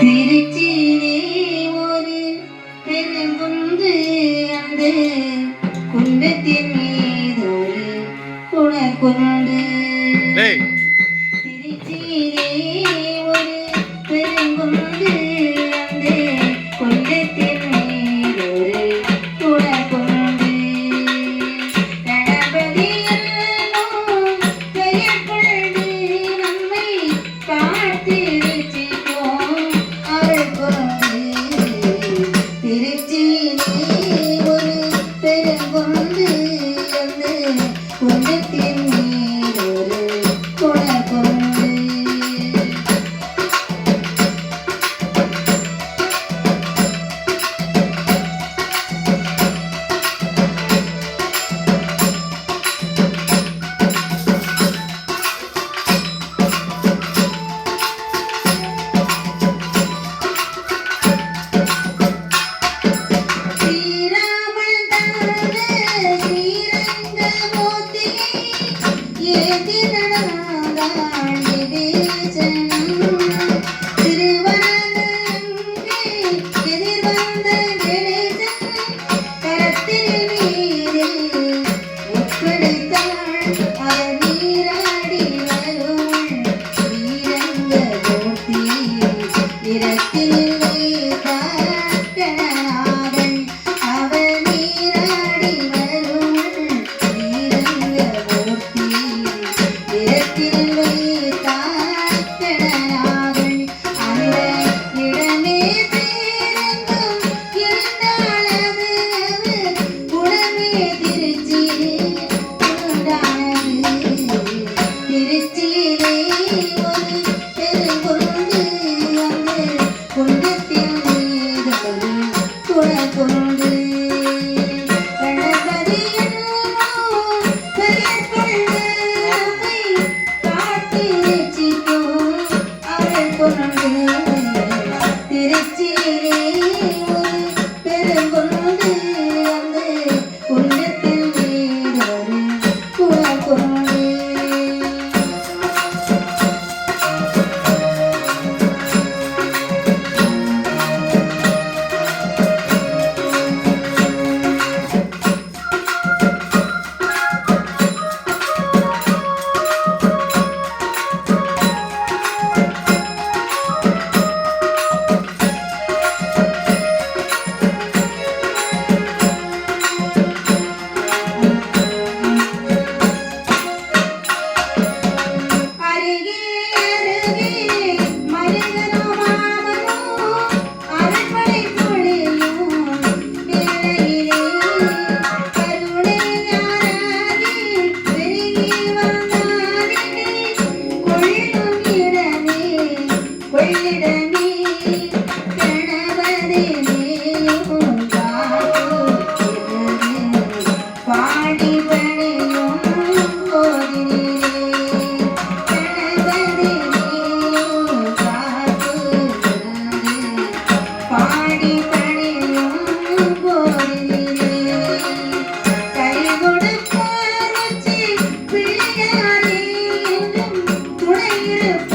திருச்சியிலே ஒரு பெருங்குந்து அந்த குன்றத்தின் மீது What if you? for me. Brasil!